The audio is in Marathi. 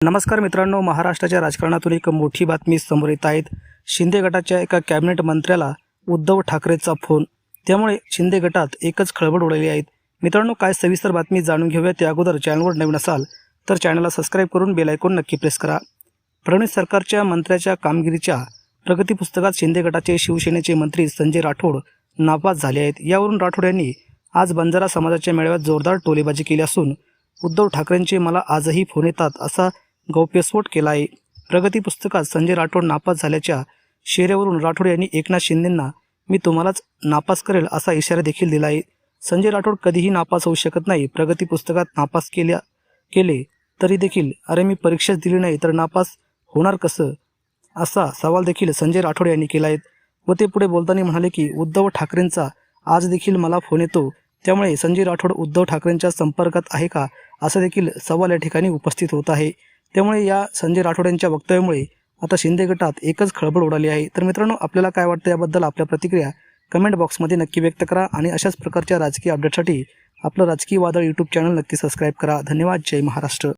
नमस्कार मित्रांनो महाराष्ट्राच्या राजकारणातून एक मोठी बातमी समोर येत आहेत शिंदे गटाच्या एका कॅबिनेट मंत्र्याला उद्धव ठाकरेचा फोन. त्यामुळे शिंदे गटात एकच खळबळ उडाली आहेत मित्रांनो काय सविस्तर बातमी जाणून घेऊया. त्या अगोदर चॅनलवर नवीन असाल तर चॅनलला सबस्क्राईब करून बेल नक्की प्रेस करा. फडणवीस सरकारच्या मंत्र्याच्या कामगिरीच्या प्रगती पुस्तकात शिंदे गटाचे शिवसेनेचे मंत्री संजय राठोड नापास झाले आहेत. यावरून राठोड यांनी आज बंजारा समाजाच्या मेळाव्यात जोरदार टोलेबाजी केली असून उद्धव ठाकरेंचे मला आजही फोन येतात असा गौप्यस्फोट केला आहे. प्रगती पुस्तकात संजय राठोड नापास झाल्याच्या शेऱ्यावरून राठोड यांनी एकनाथ शिंदेंना मी तुम्हालाच नापास करेल असा इशारा देखील दिला आहे. संजय राठोड कधीही नापास होऊ शकत नाही. प्रगती पुस्तकात नापास केल्या केले तरी देखील अरे मी परीक्षाच दिली नाही तर नापास होणार कसं? असा सवाल देखील संजय राठोड यांनी केला आहे. व ते पुढे बोलताना म्हणाले की उद्धव ठाकरेंचा आज देखील मला फोन येतो. त्यामुळे संजय राठोड उद्धव ठाकरेंच्या संपर्कात आहे का? असा देखील सवाल या ठिकाणी उपस्थित होत आहे. त्यामुळे या संजय राठोड यांच्या वक्तव्यामुळे आता शिंदे गटात एकच खळबळ उडाली आहे. तर मित्रांनो आपल्याला काय वाटतं याबद्दल आपल्या प्रतिक्रिया कमेंट बॉक्समध्ये नक्की व्यक्त करा आणि अशाच प्रकारच्या राजकीय अपडेटसाठी आपलं राजकीय वादळ यूट्यूब चॅनल नक्की सबस्क्राईब करा. धन्यवाद. जय महाराष्ट्र.